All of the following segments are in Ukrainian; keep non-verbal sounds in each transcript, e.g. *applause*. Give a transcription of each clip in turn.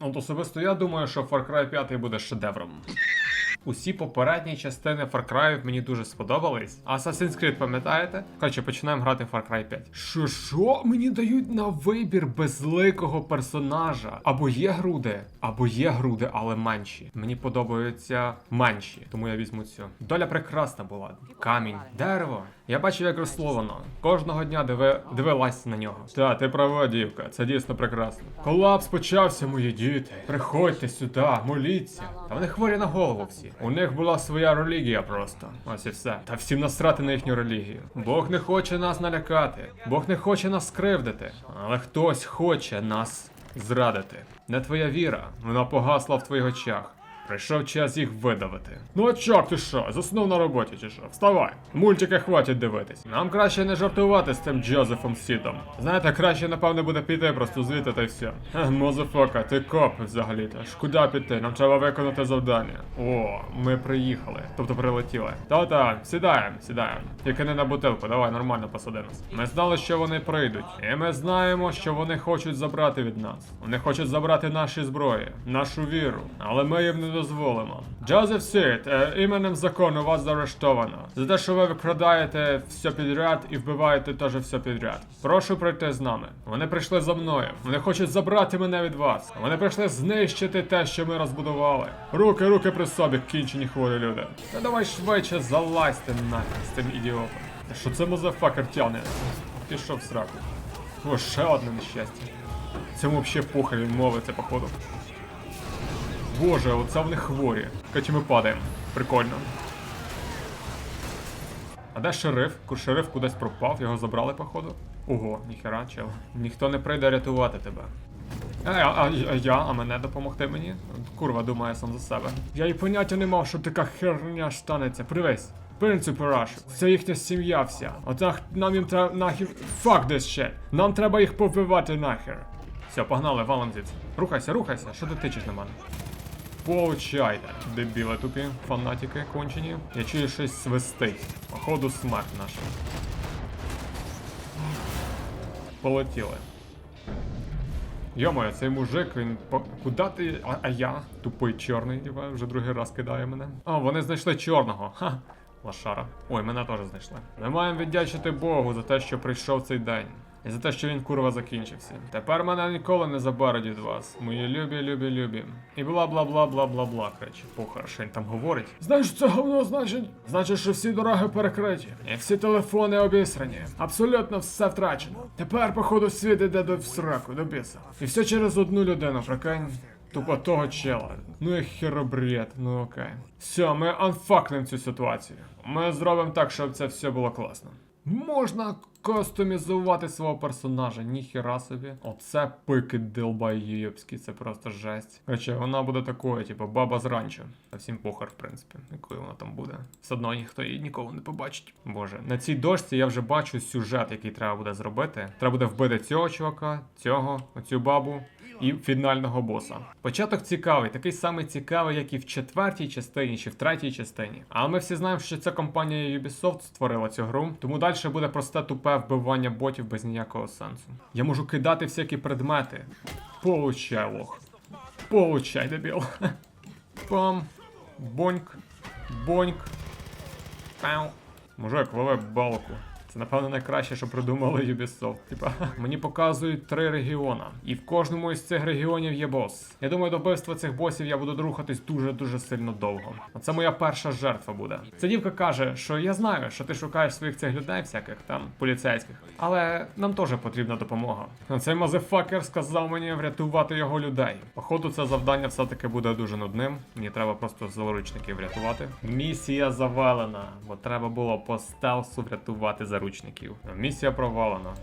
От особисто я думаю, що Far Cry 5 буде шедевром. Усі попередні частини Far Cry мені дуже сподобались. Assassin's Creed, пам'ятаєте? Коротше, починаємо грати Far Cry 5. Що що мені дають на вибір безликого персонажа? Або є груди, або є груди, але менші. Мені подобаються менші, тому я візьму цю. Доля прекрасна була. Камінь, дерево. Я бачив, як росло воно. Кожного дня диви, дивилась на нього. Та, ти права, дівка, це дійсно прекрасно. Колапс почався, мої діти. Приходьте сюди, моліться. Та вони хворі на голову всі. У них була своя релігія просто. Ось і все. Та всім насрати на їхню релігію. Бог не хоче нас налякати. Бог не хоче нас скривдити. Але хтось хоче нас зрадити. Не твоя віра, вона погасла в твоїх очах. Прийшов час їх видавити. Ну а чок, ти що? Заснув на роботі чи що? Вставай. Мультики хватить дивитись. Нам краще не жартувати з цим Джозефом Сідом. Знаєте, краще, напевне, буде піти просто звідти та й все. Мозефока, ти коп взагалі-то. Куди піти? Нам треба виконати завдання. О, ми приїхали. Тобто прилетіли. Та-та, сідаємо, сідаємо. Тільки не на бутилку, давай нормально посади нас. Ми знали, що вони прийдуть. І ми знаємо, що вони хочуть забрати від нас. Вони хочуть забрати наші зброї, нашу віру. Але ми їм не дозволимо. Джозеф Сіт, е, іменем закону вас заарештовано. За те, що ви викрадаєте все підряд і вбиваєте теж все підряд. Прошу прийти з нами. Вони прийшли за мною. Вони хочуть забрати мене від вас. Вони прийшли знищити те, що ми розбудували. Руки, руки при собі, кінчені хворі люди. Та давай швидше залазьте нафіг з цим ідіотом. Що це мозафакер тяне? Пішов сраку. О, ще одне нещастя. Цьому взагалі похер він мовиться, походу. Боже, оце вони хворі. Короче, ми падаємо. Прикольно. А де шериф? Шериф кудись пропав, його забрали, походу. Ого, ніхера, чел. Ніхто не прийде рятувати тебе. А, а, а, а я, а мене допомогти мені? Курва думає сам за себе. Я і поняття не мав, що така херня станеться. Привись. Принципу Раш, це їхня сім'я вся. Отак нам їм треба нахер. Fuck this shit. Нам треба їх повбивати нахер. Все, погнали, валом. Рухайся, рухайся, що ти тичеш на мене? Получайте, дебіли тупі, фанатики кончені. Я чую щось свистить. Походу смерть наша. Полетіли. Йомаю, цей мужик, він по... Куда ти. А, а я? Тупий чорний, типа, вже другий раз кидає мене. А, вони знайшли чорного. Ха. Лошара. Ой, мене теж знайшли. Ми маємо віддячити Богу за те, що прийшов цей день. І за те, що він курва закінчився. Тепер мене ніколи не заберуть від вас. Мої любі, любі, любі. І бла бла бла бла бла бла. Короче, похер, що він там говорить. Знаєш, це говно значить? Значить, що всі дороги перекриті. І всі телефони обісрані. Абсолютно все втрачено. Тепер, походу, світ іде до всраку, до біса. І все через одну людину, прикинь. Тупо того чела. Ну і херобред, ну окей. Все, ми анфакнемо цю ситуацію. Ми зробимо так, щоб це все було класно. Можна кастомізувати свого персонажа, ніхіра собі. Оце пики долбайєбські, це просто жесть. Короче, вона буде такою, типу, баба з ранчо. Та всім похер, в принципі, якою вона там буде. Все одно ніхто її ніколи не побачить. Боже, на цій дошці я вже бачу сюжет, який треба буде зробити. Треба буде вбити цього чувака, цього, оцю бабу. І фінального боса. Початок цікавий, такий самий цікавий, як і в четвертій частині чи в третій частині. Але ми всі знаємо, що ця компанія Ubisoft створила цю гру, тому далі буде просте тупе вбивання ботів без ніякого сенсу. Я можу кидати всякі предмети. Получай лох. Получай, дебіл. *laughs* Пам. Боньк. Боньк. Пау. Мужик, лови балку. Це напевно найкраще, що придумали Ubisoft. Типа, *laughs* мені показують три регіона, і в кожному із цих регіонів є бос. Я думаю, до вбивства цих босів я буду рухатись дуже дуже сильно довго. Це моя перша жертва буде. Ця дівка каже, що я знаю, що ти шукаєш своїх цих людей, всяких там поліцейських, але нам теж потрібна допомога. Цей мазефакер сказав мені врятувати його людей. Походу, це завдання все-таки буде дуже нудним. Мені треба просто заручників врятувати. Місія завалена, бо треба було по стелсу врятувати заручників. Місія провалена.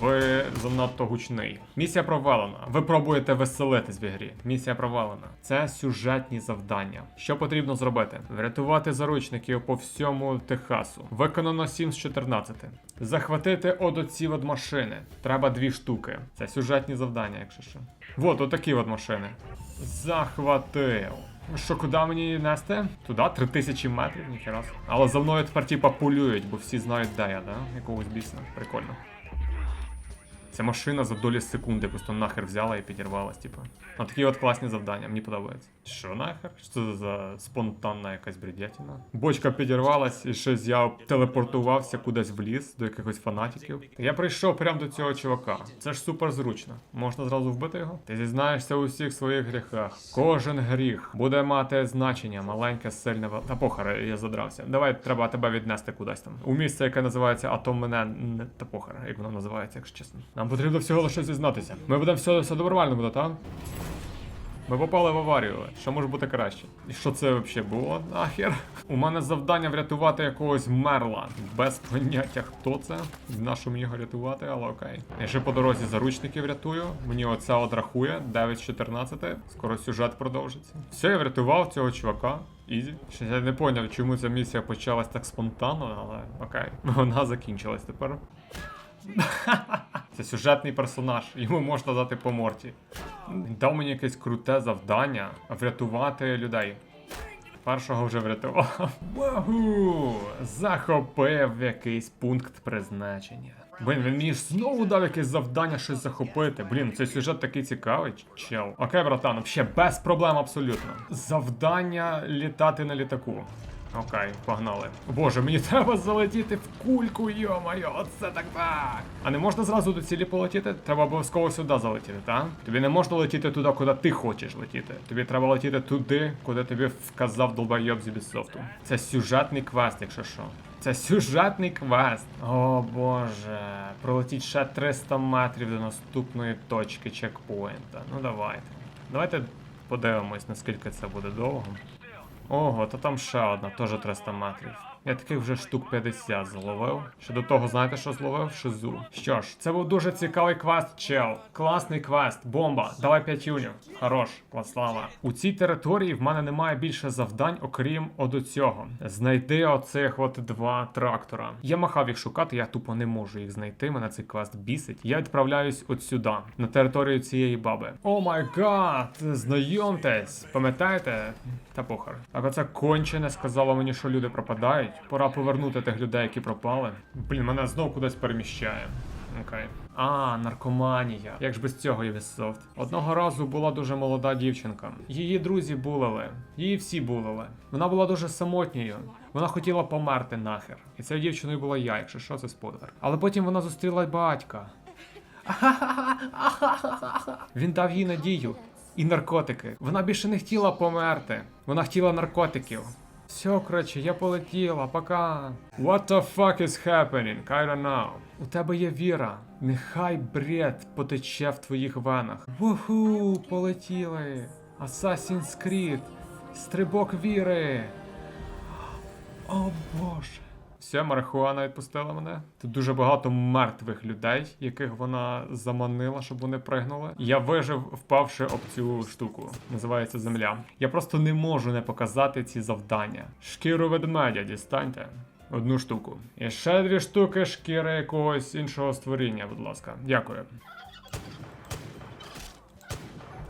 Ви занадто гучний. Місія провалена. Ви пробуєте веселитись в ігрі. Місія провалена. Це сюжетні завдання. Що потрібно зробити? Врятувати заручників по всьому Техасу. Виконано 7 з 14. Захватити от оці машини. Треба дві штуки. Це сюжетні завдання, якщо що. Вот, отакі от машини. Захватив. Що, куди мені нести? Туди 3000 метрів, ніхера. Але за мною тепер типа полюють, бо всі знають, де я, да? Якогось біса. Прикольно. Ця машина за долі секунди просто нахер взяла і підірвалась, типу. А такі от класні завдання, мені подобається. Що нахер? Що це за спонтанна якась бредятіна? Бочка підірвалась, і щось я телепортувався кудись в ліс до якихось фанатиків. Я прийшов прямо до цього чувака. Це ж супер зручно. Можна зразу вбити його? Ти зізнаєшся у всіх своїх гріхах. Кожен гріх буде мати значення, маленьке, сильне. Та похер, я задрався. Давай треба тебе віднести кудись там. У місце, яке називається Атом мене не та похер, як воно називається, якщо чесно. Нам потрібно всього лише зізнатися. Ми будемо все, все добровольно буде, так? Ми попали в аварію. Що може бути краще? І що це взагалі було? Нахер? У мене завдання врятувати якогось мерла. Без поняття, хто це. На що мені його рятувати, але окей. Я ще по дорозі заручників рятую. Мені оця от рахує 9 з 14. Скоро сюжет продовжиться. Все, я врятував цього чувака. Ізі. Ще я не поняв, чому ця місія почалась так спонтанно, але окей. *laughs* Вона закінчилась тепер. *laughs* Це сюжетний персонаж, йому можна дати по морті. Він дав мені якесь круте завдання врятувати людей. Першого вже врятував. Вагу! Захопив якийсь пункт призначення. Блін, він мені знову дав якесь завдання щось захопити. Блін, цей сюжет такий цікавий, чел. Окей, братан, взагалі без проблем абсолютно. Завдання літати на літаку. Окей, погнали. Боже, мені треба залетіти в кульку, йо-моє, оце так так. А не можна зразу до цілі полетіти? Треба обов'язково сюди залетіти, так? Тобі не можна летіти туди, куди ти хочеш летіти. Тобі треба летіти туди, куди тобі вказав долбойоб з Ubisoft. Це сюжетний квест, якщо що. Це сюжетний квест. О боже, пролетіть ще 300 метрів до наступної точки чекпоінта. Ну давайте. Давайте подивимось, наскільки це буде довго. Ого, то там ще одна, теж 300 метрів. Я таких вже штук 50 зловив. Ще до того, знаєте, що зловив? Шизу. Що ж, це був дуже цікавий квест, чел. Класний квест, бомба. Давай 5 юнів. Хорош, клас слава. У цій території в мене немає більше завдань, окрім от цього. Знайди оцих от два трактора. Я махав їх шукати, я тупо не можу їх знайти. Мене цей квест бісить. Я відправляюсь от сюди, на територію цієї баби. О май гад, знайомтесь, пам'ятаєте? Та похер. Так оце кончене сказало мені, що люди пропадають. Пора повернути тих людей, які пропали. Блін, мене знов кудись переміщає. Окей. А, наркоманія. Як ж без цього Ubisoft? Одного разу була дуже молода дівчинка. Її друзі булили. Її всі булили. Вона була дуже самотньою. Вона хотіла померти нахер. І цією дівчиною була я, якщо що, це спойлер. Але потім вона зустріла батька. *laughs* Він дав їй надію і наркотики. Вона більше не хотіла померти. Вона хотіла наркотиків. Все, коротше, я полетіла, пока. What the fuck is happening? I don't know. У тебе є віра. Нехай бред потече в твоїх венах. Вуху, полетіли. Assassin's Creed. Стрибок віри. О боже. Все, марихуана відпустила мене. Тут дуже багато мертвих людей, яких вона заманила, щоб вони пригнули. Я вижив, впавши об цю штуку. Називається земля. Я просто не можу не показати ці завдання. Шкіру ведмедя дістаньте. Одну штуку. І ще дві штуки шкіри якогось іншого створіння, будь ласка. Дякую.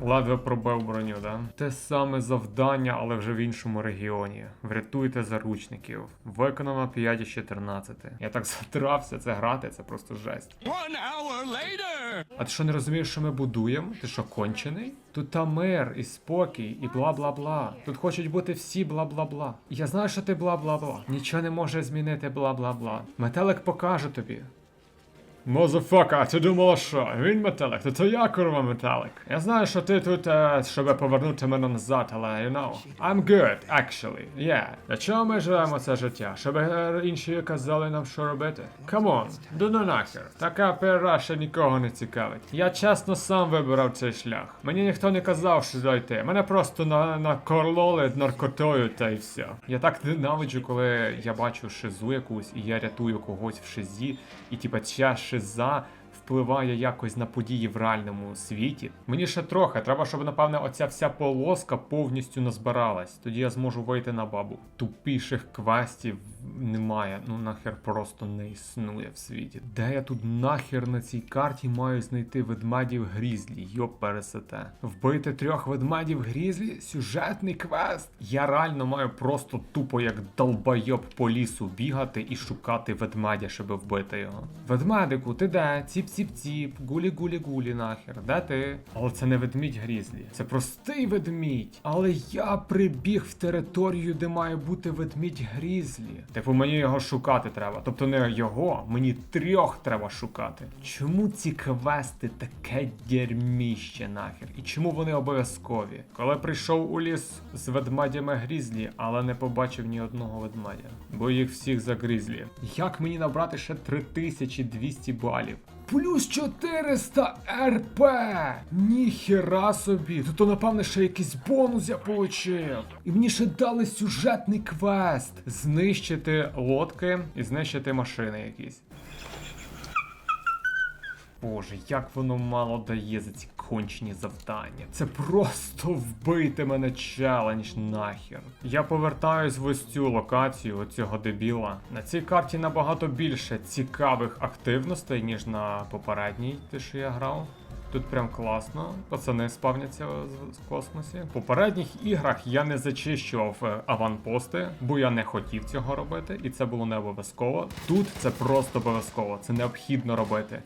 Ледве пробив броню, да? Те саме завдання, але вже в іншому регіоні. Врятуйте заручників. Виконано 5 із 14. Я так *laughs* затрався це грати, це просто жесть. One hour later! А ти що не розумієш, що ми будуємо? Ти що, кончений? Тут там мир і спокій, і бла бла бла. Тут хочуть бути всі бла бла бла. Я знаю, що ти бла бла бла. Нічого не може змінити бла бла бла. Метелик покаже тобі. Мозафака, ти думала, що? Він метелик, то то я курва метелик. Я знаю, що ти тут, е, щоб повернути мене назад, але you know. I'm good, actually. Yeah. Для чого ми живемо це життя? Щоб інші казали нам, що робити? Камон, ну ну нахер. Така пера ще нікого не цікавить. Я чесно сам вибирав цей шлях. Мені ніхто не казав, що дойти. Мене просто на, накорлоли наркотою та й все. Я так ненавиджу, коли я бачу шизу якусь і я рятую когось в шизі, і типа ця за впливає якось на події в реальному світі. Мені ще трохи, треба, щоб, напевне, оця вся полоска повністю назбиралась. Тоді я зможу вийти на бабу. Тупіших квестів немає. Ну нахер просто не існує в світі. Де я тут нахер на цій карті маю знайти ведмедів грізлі? Йоп пересете. Вбити трьох ведмедів грізлі? Сюжетний квест. Я реально маю просто тупо як долбойоб по лісу бігати і шукати ведмедя, щоб вбити його. Ведмедику, ти де? Ціп-ціп ціп-ціп, гулі-гулі-гулі нахер, де ти? Але це не ведмідь грізлі. Це простий ведмідь. Але я прибіг в територію, де має бути ведмідь грізлі. Типу, мені його шукати треба. Тобто не його, мені трьох треба шукати. Чому ці квести таке дерьміще нахер? І чому вони обов'язкові? Коли прийшов у ліс з ведмедями грізлі, але не побачив ні одного ведмедя, бо їх всіх загрізлі. Як мені набрати ще 3200 балів? Плюс 400 РП! Ніхера собі! То, то напевне ще якийсь бонус я получив. І мені ще дали сюжетний квест: знищити лодки і знищити машини якісь. Боже, як воно мало дає за ці кончені завдання. Це просто вбити мене челендж нахер. Я повертаюсь в ось цю локацію оцього дебіла. На цій карті набагато більше цікавих активностей, ніж на попередній, те, що я грав. Тут прям класно, пацани спавняться з- космосі. В попередніх іграх я не зачищував е, аванпости, бо я не хотів цього робити, і це було не обов'язково. Тут це просто обов'язково, це необхідно робити.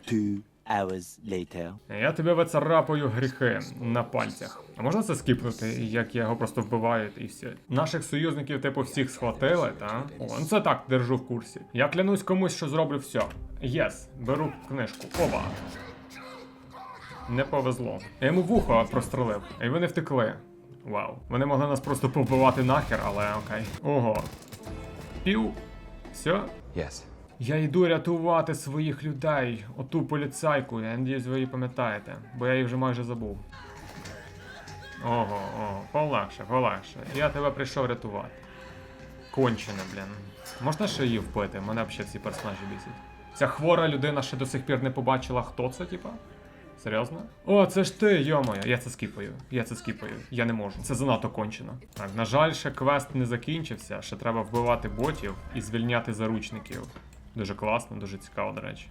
Hours later. Я тобі вицарапаю гріхи на пальцях. А можна це скіпнути, як я його просто вбиваю і все. Наших союзників, типу, всіх схватили, та? О, ну це так, держу в курсі. Я клянусь комусь, що зроблю все. Єс, беру книжку. Оба. Не повезло. Я йому вухо прострелив, і вони втекли. Вау. Вони могли нас просто повбивати нахер, але окей. Ого. Пів. Все, Yes. Я йду рятувати своїх людей, оту поліцайку, я надіюсь, ви її пам'ятаєте, бо я її вже майже забув. Ого, ого, полегше, полегше. Я тебе прийшов рятувати. Кончене, блін. Можна ще її вбити? Мене взагалі ці персонажі бісять. Ця хвора людина ще до сих пір не побачила, хто це, типа? Серйозно? О, це ж ти, йомоя. Я це скіпаю. Я це скіпаю. Я не можу. Це занадто кончено. Так, на жаль, ще квест не закінчився. Ще треба вбивати ботів і звільняти заручників. Дуже класно, дуже цікаво, до речі.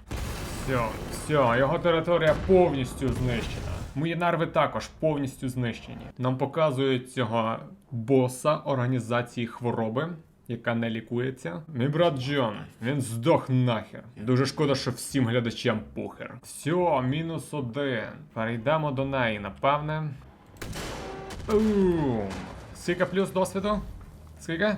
Все, все, його територія повністю знищена. Мої нерви також повністю знищені. Нам показують цього боса організації хвороби, яка не лікується. Мій брат Джон, він здох нахер. Дуже шкода, що всім глядачам похер. Все, мінус один. Перейдемо до неї, напевне. Бум. Скільки плюс досвіду? Скільки?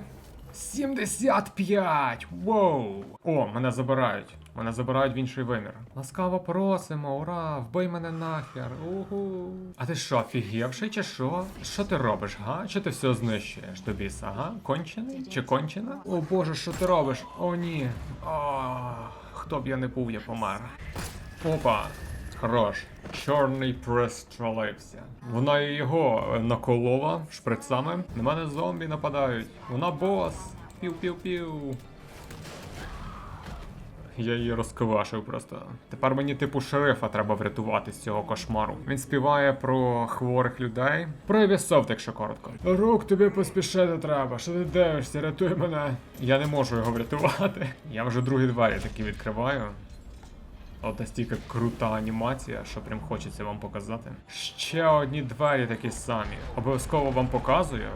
75! Воу! О, мене забирають. Мене забирають в інший вимір. Ласкаво просимо, ура! Вбий мене нахер. Угу. А ти що, офігівший чи що? Що ти робиш, га? Чи ти все знищуєш до біса? Кончений? Чи кончена? О боже, що ти робиш? О, ні. О, хто б я не був, я помер. Опа. Хорош. Чорний пристролився. Вона і його е, наколола шприцами. На мене зомбі нападають. Вона бос. Пів-пів-пів. Я її розквашив просто. Тепер мені типу шерифа треба врятувати з цього кошмару. Він співає про хворих людей. Про Ubisoft, якщо коротко. Рук тобі поспішити треба. Що ти дивишся? Рятуй мене. Я не можу його врятувати. Я вже другі двері такі відкриваю. От настільки крута анімація, що прям хочеться вам показати. Ще одні двері такі самі. Обов'язково вам показую.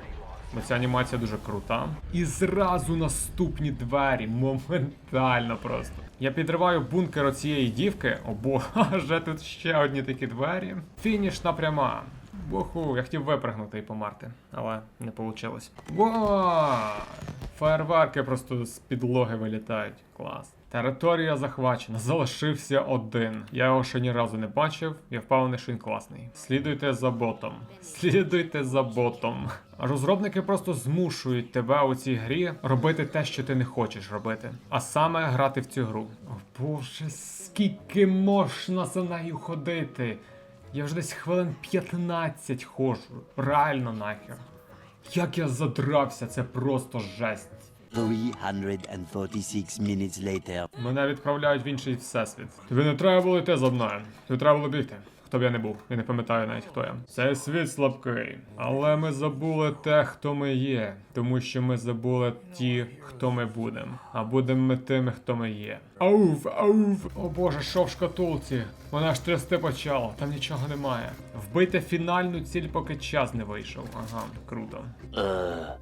Бо ця анімація дуже крута. І зразу наступні двері. Моментально просто. Я підриваю бункер оцієї дівки. О боже, *laughs* тут ще одні такі двері. Фінішна пряма. Буху, я хотів випрыгнути і померти, але не вийшло. Во! Фаєрверки просто з підлоги вилітають. Клас. Територія захвачена, залишився один. Я його ще ні разу не бачив, я впевнений, що він класний. Слідуйте за ботом. Слідуйте за ботом. Розробники просто змушують тебе у цій грі робити те, що ти не хочеш робити, а саме грати в цю гру. О боже, скільки можна за нею ходити? Я вже десь хвилин 15 ходжу. Реально нахер. Як я задрався, це просто жесть. 346 minutes later. Мене відправляють в інший всесвіт. Тобі не треба було йти за мною. Тобі треба було бігти. хто б я не був. Я не пам'ятаю навіть хто я. Цей світ слабкий. Але ми забули те, хто ми є. Тому що ми забули ті, хто ми будемо. А будемо ми тими, хто ми є. Ауф, ауф. О боже, що в шкатулці? Вона ж трясти почала, там нічого немає. Вбити фінальну ціль, поки час не вийшов. Ага, круто.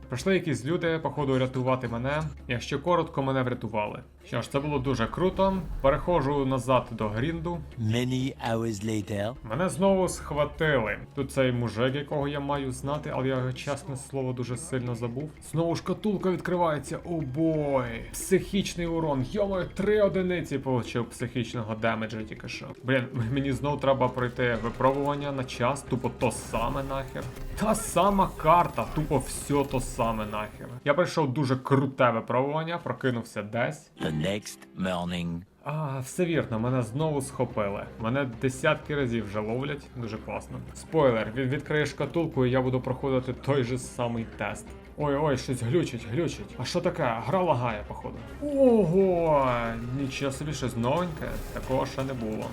Прийшли якісь люди, походу, рятувати мене. Якщо коротко, мене врятували. Що ж, це було дуже круто. Переходжу назад до грінду. Many hours later. Мене знову схватили. Тут цей мужик, якого я маю знати, але я його чесне слово дуже сильно забув. Знову шкатулка відкривається. О бой! Психічний урон. Йомаю, три одиниці получив психічного демеджа тільки що. Блін, *laughs* мені знову треба пройти випробування на час, тупо то саме нахер. Та сама карта, тупо все то саме нахер. Я пройшов дуже круте випробування, прокинувся десь. The next morning. А, все вірно, мене знову схопили. Мене десятки разів вже ловлять, дуже класно. Спойлер, від, відкриєш шкатулку і я буду проходити той же самий тест. Ой, ой, щось глючить, глючить. А що таке? Гра лагає, походу. Ого! Нічого собі щось новеньке, такого ще не було.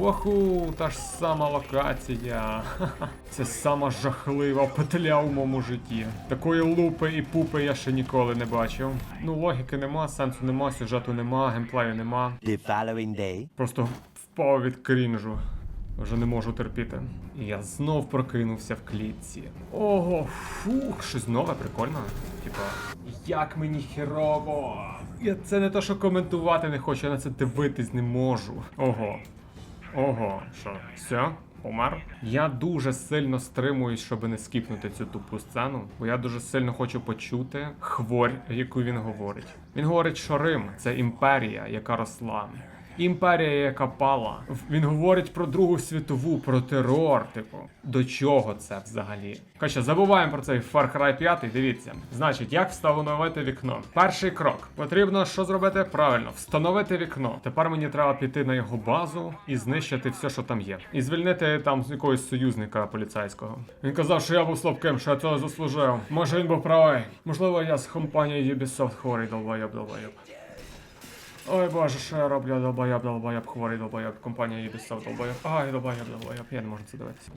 Оху, та ж сама локація. *laughs* Це сама жахлива петля у моєму житті. Такої лупи і пупи я ще ніколи не бачив. Ну, логіки нема, сенсу нема, сюжету нема, геймплею нема. The following day. Просто впав від крінжу. Вже не можу терпіти. І я знов прокинувся в клітці. Ого, фух, щось нове, прикольно. Типа, як мені херово. Я це не те, що коментувати не хочу, я на це дивитись не можу. Ого. Ого, що, все? Помер? Я дуже сильно стримуюсь, щоб не скіпнути цю тупу сцену, бо я дуже сильно хочу почути хворь, яку він говорить. Він говорить, що Рим це імперія, яка росла. Імперія, яка пала. Він говорить про Другу світову, про терор. Типу, до чого це взагалі? Хоча забуваємо про цей Far Cry 5, дивіться. Значить, як встановити вікно? Перший крок. Потрібно що зробити? Правильно, встановити вікно. Тепер мені треба піти на його базу і знищити все, що там є. І звільнити там з якогось союзника поліцейського. Він казав, що я був слабким, що я цього заслужив. Може він був правий. Можливо, я з компанії Ubisoft хворий долбойоб, долбойоб. Ой боже, що я роблю, долбоєб, долбоєб, хворий долбоєб, компанія Ubisoft долбоєб. Ай, долбоєб, долбоєб, я не можу це дивитися.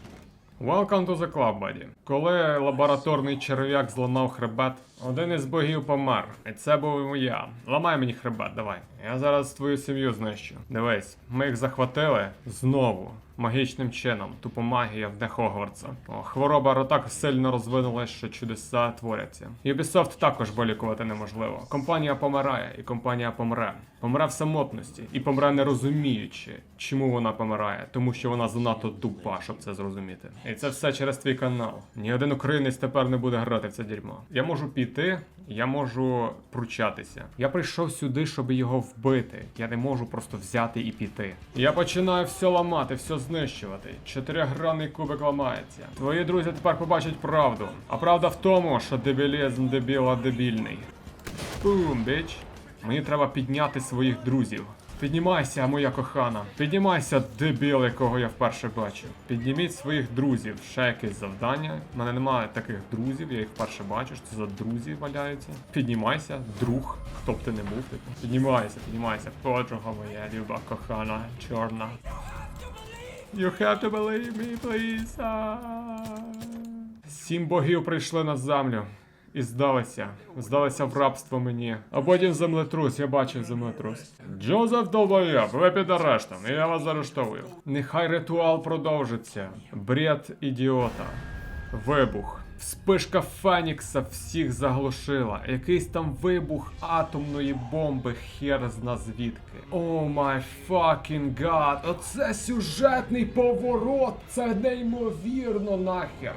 Welcome to the club, buddy. Коли лабораторний черв'як зламав хребет, один із богів помер. І це був я. Ламай мені хребет, давай. Я зараз твою сім'ю знищу. Дивись, ми їх захватили знову. Магічним чином, тупо магія в Хогвартса. О, хвороба ротак сильно розвинулась, що чудеса творяться. Ubisoft також болікувати неможливо. Компанія помирає, і компанія помре. Помре в самотності і помре не розуміючи, чому вона помирає, тому що вона занадто тупа, щоб це зрозуміти. І це все через твій канал. Ні один українець тепер не буде грати в це дерьмо. Я можу піти, я можу пручатися. Я прийшов сюди, щоб його вбити. Я не можу просто взяти і піти. Я починаю все ламати, все знищувати. Чотиригранний кубик ламається. Твої друзі тепер побачать правду. А правда в тому, що дебілізм дебіла дебільний. Бум, біч. Мені треба підняти своїх друзів. Піднімайся, моя кохана. Піднімайся, дебіл, якого я вперше бачу. Підніміть своїх друзів. Ще якесь завдання. У мене немає таких друзів, я їх вперше бачу. Що це за друзі валяються. Піднімайся, друг, хто б ти не був. Типу. Піднімайся, піднімайся. Подруга моя, люба, кохана, чорна. You have to believe me, please. Ah. Сім богів прийшли на землю. І здалися. Здалися в рабство мені. А потім землетрус, я бачив землетрус. Джозеф Долбоєб, ви під арештом, і я вас заарештовую. Нехай ритуал продовжиться. Бред ідіота. Вибух. Вспишка Фенікса всіх заглушила. Якийсь там вибух атомної бомби, хер зна звідки. О май факінг гад. Оце сюжетний поворот. Це неймовірно нахер.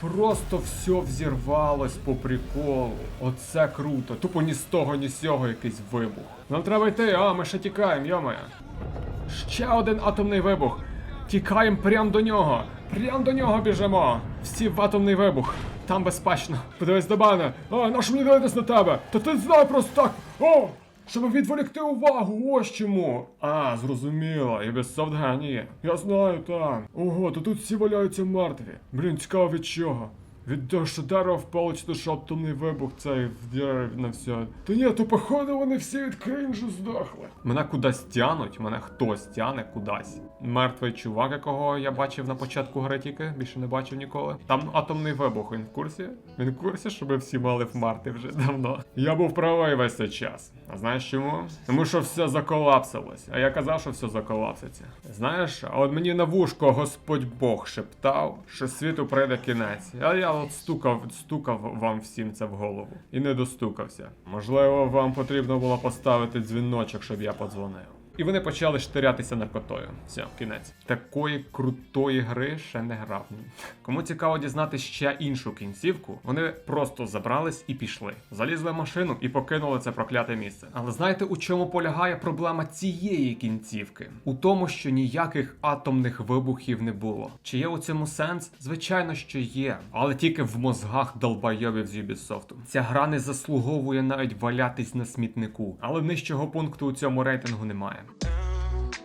Просто все взірвалось по приколу. Оце круто. Тупо ні з того, ні з цього якийсь вибух. Нам треба йти, а ми ще тікаємо, йомає. Ще один атомний вибух. Тікаємо прямо до нього. Прямо до нього біжимо. Всі в атомний вибух. Там безпечно. Подивись до мене. А, наш мені дивитись на тебе. Та ти знай просто так. О! Щоб відволікти увагу, ось чому. А, зрозуміло, і без генії. Я знаю, там. Ого, то тут всі валяються мертві. Блін, цікаво від чого. Від що впало, чи то атомний вибух цей в дереві на все. Та ні, то походу вони всі від кринжу здохли. Мене кудись тянуть, мене хтось тяне кудись. Мертвий чувак, якого я бачив на початку гри тільки, більше не бачив ніколи. Там атомний вибух, він в курсі? Він в курсі, що ми всі мали вмерти вже давно. Я був правий весь цей час. А знаєш чому? Тому що все заколапсилось. А я казав, що все заколапситься. Знаєш, а от мені на вушко Господь Бог шептав, що світу прийде кінець. А я от стукав, стукав вам всім це в голову. І не достукався. Можливо, вам потрібно було поставити дзвіночок, щоб я подзвонив. І вони почали штирятися наркотою. Все, кінець. Такої крутої гри ще не грав. Кому цікаво дізнати ще іншу кінцівку, вони просто забрались і пішли. Залізли в машину і покинули це прокляте місце. Але знаєте, у чому полягає проблема цієї кінцівки? У тому, що ніяких атомних вибухів не було. Чи є у цьому сенс? Звичайно, що є, але тільки в мозгах долбайовів з Ubisoft. Ця гра не заслуговує навіть валятись на смітнику, але нижчого пункту у цьому рейтингу немає. time.